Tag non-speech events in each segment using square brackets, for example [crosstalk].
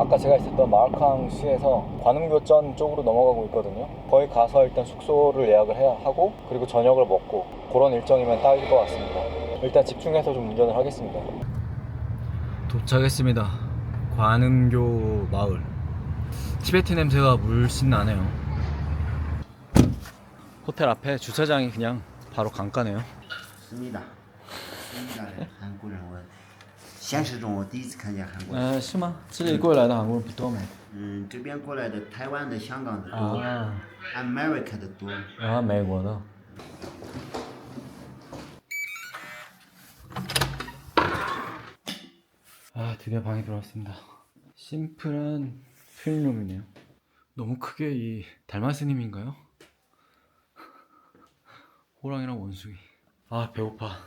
아까 제가 있었던 마을캉 시에서 관음교전 쪽으로 넘어가고 있거든요. 거의 가서 일단 숙소를 예약을 해야 하고 그리고 저녁을 먹고 그런 일정이면 딱일 것 같습니다. 일단 집중해서 좀 운전을 하겠습니다. 도착했습니다. 관음교 마을. 티베트 냄새가 물씬 나네요. 호텔 앞에 주차장이 그냥 바로 강가네요. 습니다. 습니다를 네, 안고 나와요. 现实中我第一次看见韩国人。呃，是吗？这里过来的韩国人不多吗？嗯，这边过来的台湾的、香港的多、啊 a m e r i c a 的多。啊，美国的。 아, 드디어 방에 들어왔습니다. 심플한 트윈룸이네요. 너무 크게 이 달마스님인가요? 호랑이랑 원숭이. 아, 배고파.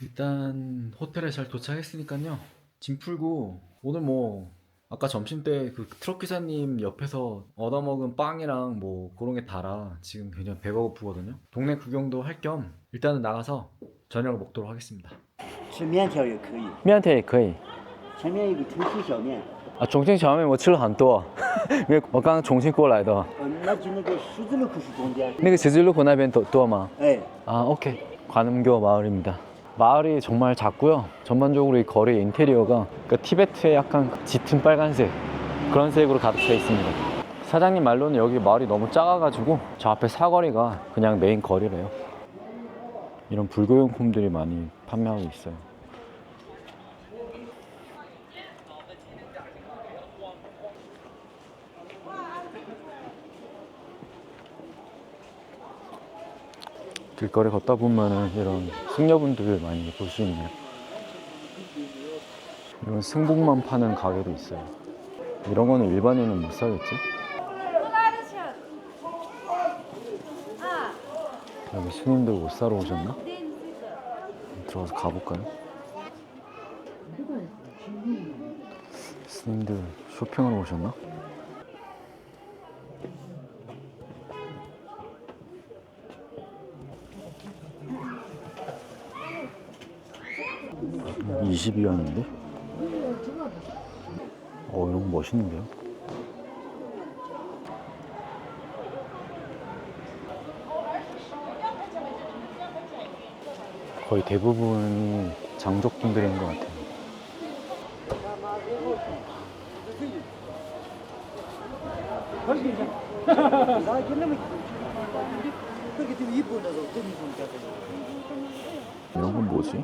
일단 호텔에 잘 도착했으니까요. 짐 풀고 오늘 뭐 아까 점심 때 그 트럭 기사님 옆에서 얻어먹은 빵이랑 뭐 그런 게 달아 지금 굉장히 배가 고프거든요. 동네 구경도 할 겸 일단은 나가서 저녁을 먹도록 하겠습니다. 吃面条也可以，面条也可以前面有个重庆小面，啊，重庆小面我吃了很多，[laughs] 因为我刚刚重庆过来的。嗯，那就那个十字路口是中间。那个十字路口那边多多吗？哎， 아, 오케이. 관음교 마을입니다. 마을이 정말 작고요. 전반적으로 이 거리 인테리어가 그러니까 티베트의 약간 짙은 빨간색 그런 색으로 가득 차 있습니다. 사장님 말로는 여기 마을이 너무 작아가지고 저 앞에 사거리가 그냥 메인 거리래요. 이런 불교용품들이 많이 판매하고 있어요. 길거리 걷다 보면은 이런 승려분들 많이 볼 수 있네요. 이런 승복만 파는 가게도 있어요. 이런 거는 일반인은 못 사겠지? 여기 스님들 옷 사러 오셨나? 들어가서 가볼까요? 스님들 쇼핑하러 오셨나? 22원인데? 어, 이런 거 멋있는데요? 거의 대부분이 장족분들인 것 같아요. 이런 건 뭐지?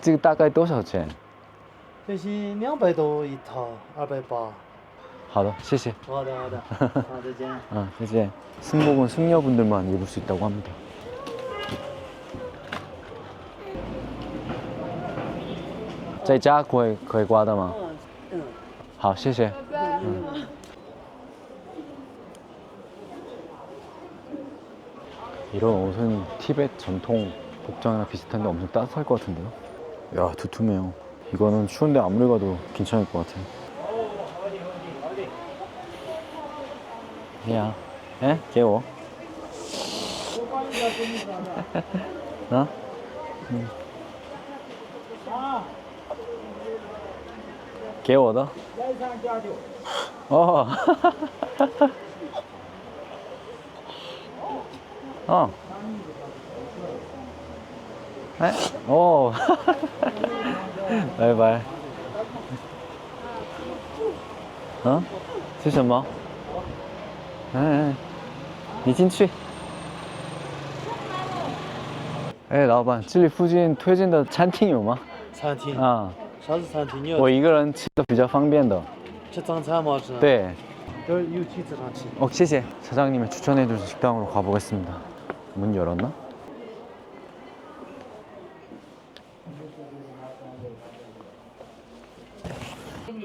这个大概多少钱？这些两百多一套，二百八。好的，谢谢。好的，好的，好，再见。 아, 이제 승복은 승려분들만 입을 수 있다고 합니다. 자, 家可以可以刮的吗？嗯，好，谢谢。嗯。이런 옷은 티벳 전통 복장이랑 비슷한데 엄청 따뜻할 것 같은데요? 야 두툼해요 이거는 추운데 아무리 가도 괜찮을 것 같아 야 에? 개워 [laughs] 나? 응. 개워다? [laughs] 어. [laughs] 어. 에? 오. 拜拜。啊？是什么？哎，你进去。哎，老板，这里附近推荐的餐厅有吗？餐厅，啊，啥是餐厅？你要我一个人吃的比较方便的。吃早餐吗？是。。 네. 这儿有几次上去？ 어, 谢谢. 사장님이 추천해준 식당으로 가보겠습니다. 문 열었나?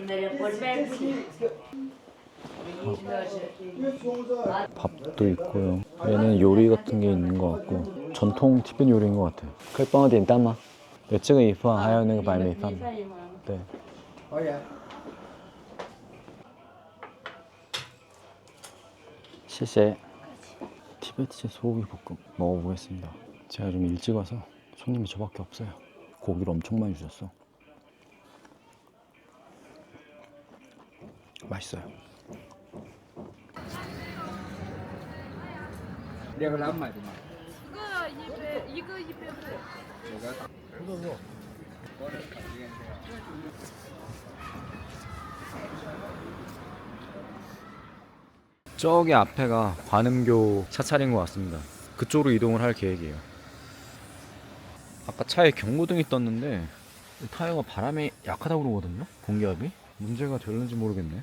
네, 네, 네. 밥도 있고요. 얘는 요리 같은 게 있는 것 같고 전통 티벳 요리인 것 같아요. 그빵어디 있다마. 여친은 이파 하여는 그 발매 이파. 네. 실세 티베트제 소고기 볶음 먹어보겠습니다. 제가 좀 일찍 와서 손님이 저밖에 없어요. 고기를 엄청 많이 주셨어. 맛있어요. 내가 남마지 마. 이거 입에 이거 입에 물. 내가 이거 뭐? 저기 앞에가 관음교 사찰인 것 같습니다. 그쪽으로 이동을 할 계획이에요. 아까 차에 경고등이 떴는데 타이어가 바람에 약하다고 그러거든요. 공기압이 문제가 되는지 모르겠네.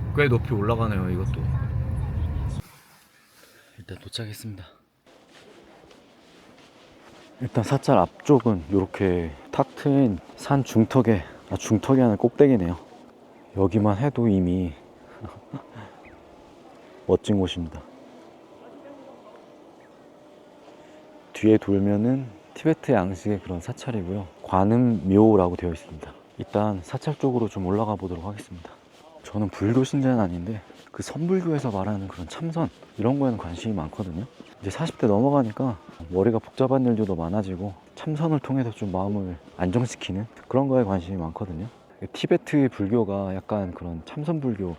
꽤 높이 올라가네요, 이것도. 일단 도착했습니다. 일단 사찰 앞쪽은 이렇게 탁 트인 산 중턱에, 아, 중턱이 아니라 꼭대기네요. 여기만 해도 이미 [laughs] 멋진 곳입니다. 뒤에 돌면은 티베트 양식의 그런 사찰이고요. 관음묘라고 되어 있습니다. 일단 사찰 쪽으로 좀 올라가 보도록 하겠습니다. 저는 불교 신자는 아닌데 그 선불교에서 말하는 그런 참선 이런 거에는 관심이 많거든요. 이제 40대 넘어가니까 머리가 복잡한 일들도 많아지고 참선을 통해서 좀 마음을 안정시키는 그런 거에 관심이 많거든요. 티베트 불교가 약간 그런 참선 불교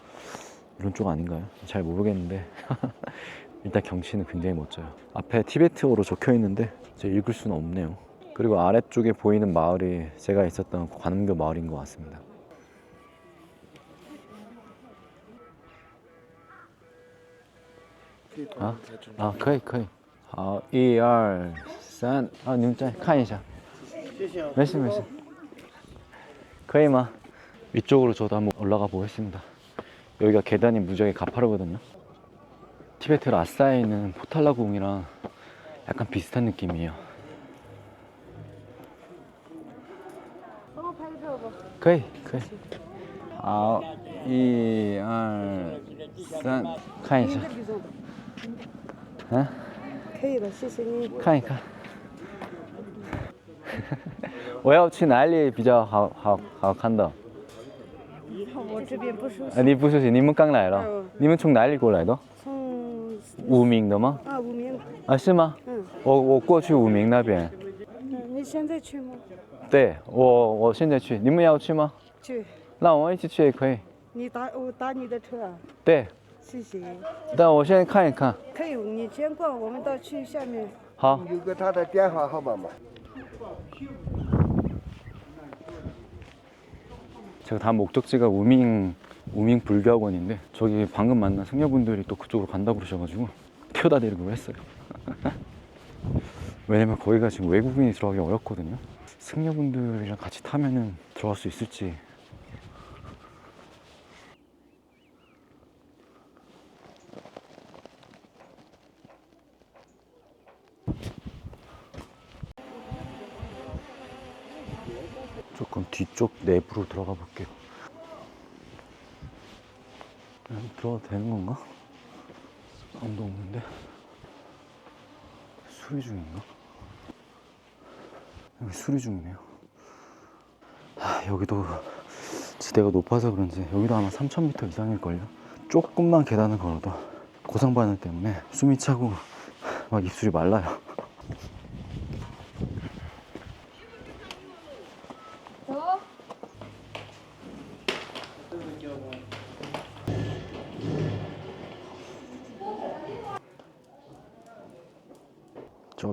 이런 쪽 아닌가요? 잘 모르겠는데 [laughs] 일단 경치는 굉장히 멋져요. 앞에 티베트어로 적혀 있는데 제가 읽을 수는 없네요. 그리고 아래쪽에 보이는 마을이 제가 있었던 관음교 마을인 것 같습니다. 아, 아, 可以可以好一二三啊你们再看一下没事没事可以吗 위쪽으로 저도 한번 올라가 보겠습니다 여기가 계단이 무지하게 가파르거든요 티베트 라싸에 있는 포탈라궁이랑 약간 비슷한 느낌이에요 帮我拍个照吧。可以可以好一二三看一下 嗯可以的，谢谢你。看一看。[laughs] 我要去哪里比较好好好看的？我这边不熟悉，啊，你不熟悉，你们刚来了嗯，你们从哪里过来的？从武鸣的吗？啊武鸣。啊，是吗？嗯我我过去武鸣那边。嗯，你现在去吗？对，我我现在去，你们要去吗？去，那我们一起去也可以。你打我打你的车啊，对，谢谢。但我先看一看。可以，你先逛，我们到去下面。好，有个他的电话号码吗？ 제가 다 목적지가 우밍 우밍 불교학원인데 저기 방금 만난 승려분들이 또 그쪽으로 간다고 그러셔가지고 태워다 드리기로 했어요. 왜냐면 거기가 지금 외국인이 들어가기 어렵거든요. 승려분들이랑 같이 타면은 들어갈 수 있을지. 뒤쪽 내부로 들어가 볼게요. 들어가도 되는 건가? 아무도 없는데? 수리 중인가? 여기 수리 중이네요. 아, 여기도 지대가 높아서 그런지 여기도 아마 3,000m 이상일걸요? 조금만 계단을 걸어도 고상 반응 때문에 숨이 차고 막 입술이 말라요. 저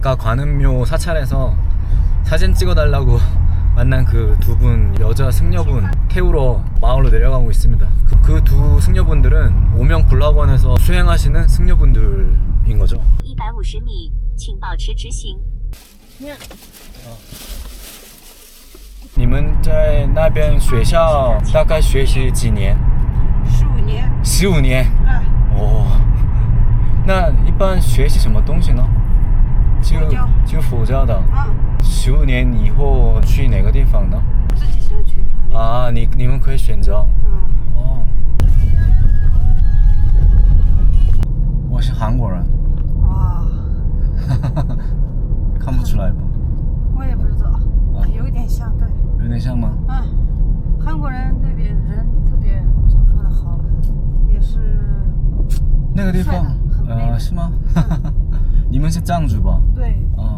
아까 관음묘 사찰에서 사진 찍어달라고 [laughs] 만난 그 두 분 여자 승려분 태우러 마을로 내려가고 있습니다. 그 두 승려분들은 오명불락원에서 수행하시는 승려분들인 거죠. 一百五十米，请保持直行。你们在那边学校大概学习几年？十五年，十五年。啊，哦，[laughs] 那一般学习什么东西呢？ 就就佛教的。嗯，十五年以后去哪个地方呢？自己想去？啊，你你们可以选择。嗯，哦，我是韩国人，哇，[laughs] 看不出来吧？我也不知道，啊有一点像，对，有点像吗？嗯，韩国人那边人特别怎么说的好，也是那个地方呃，是吗？你 [laughs] 식장 주봐. 对。 네. 어.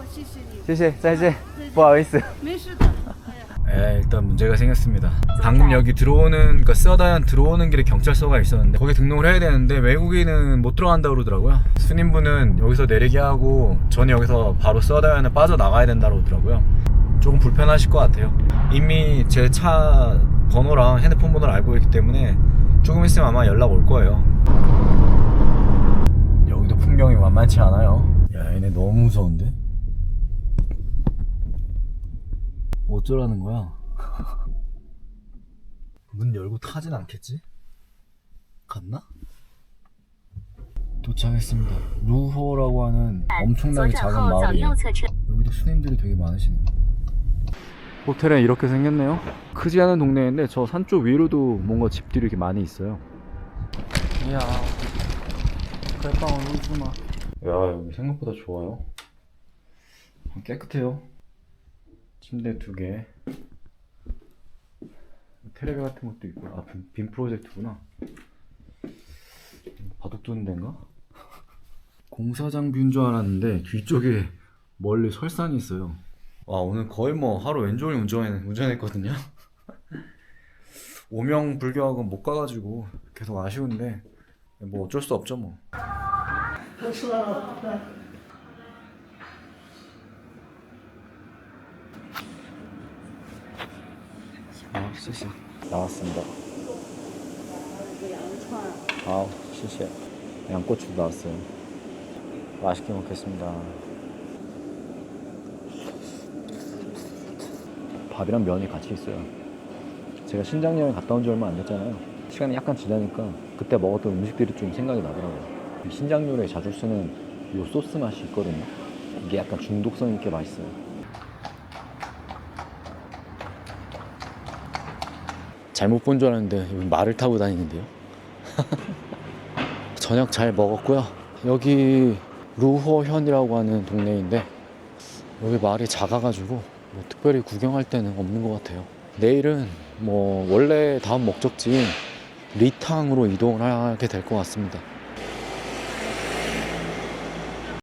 谢谢你。谢谢，再见。不好意思。没事的。哎呀。 에, 일단 문제가 생겼습니다. 방금 여기 들어오는, 그러니까 스와다현 들어오는 길에 경찰서가 있었는데 거기 등록을 해야 되는데 외국인은 못 들어간다 그러더라고요. 스님분은 여기서 내리게 하고 저는 여기서 바로 스와다현을 빠져나가야 된다고 그러더라고요. 조금 불편하실 것 같아요. 이미 제 차 번호랑 핸드폰 번호를 알고 있기 때문에 조금 있으면 아마 연락 올 거예요. 여기도 풍경이 만만치 않아요. 야, 얘네 너무 무서운데? 어쩌라는 거야? [laughs] 문 열고 타진 않겠지? 갔나? 도착했습니다. 루호라고 하는 엄청나게 작은 마을이에요. 여기도 스님들이 되게 많으시네요. 호텔은 이렇게 생겼네요. 크지 않은 동네인데 저 산쪽 위로도 뭔가 집들이 이렇게 많이 있어요. 이야, 갈빵은 울지 마. 야, 여기 생각보다 좋아요. 깨끗해요. 침대 두 개. 테레비 같은 것도 있고, 아, 빔, 빔 프로젝트구나. 바둑 두는 데인가? [laughs] 공사장 뷰인 줄 알았는데 뒤쪽에 멀리 설산이 있어요. 와 오늘 거의 뭐 하루 왼종일 운전 운전했거든요. [laughs] 오명 불교학원 못 가가지고 계속 아쉬운데 뭐 어쩔 수 없죠 뭐. 아, 谢谢. 나왔습니다. 好，谢谢。 시시해. 양꼬치도 나왔어요. 맛있게 먹겠습니다. 밥이랑 면이 같이 있어요. 제가 신장 여행 갔다 온 지 얼마 안 됐잖아요. 시간이 약간 지나니까 그때 먹었던 음식들이 좀 생각이 나더라고요. 이 신장 요리에 자주 쓰는 이 소스 맛이 있거든요. 이게 약간 중독성 있게 맛있어요. 잘못 본 줄 알았는데 말을 타고 다니는데요. [laughs] 저녁 잘 먹었고요. 여기 루호현이라고 하는 동네인데 여기 말이 작아가지고 뭐 특별히 구경할 데는 없는 것 같아요. 내일은 뭐 원래 다음 목적지인 리탕으로 이동을 하게 될 것 같습니다.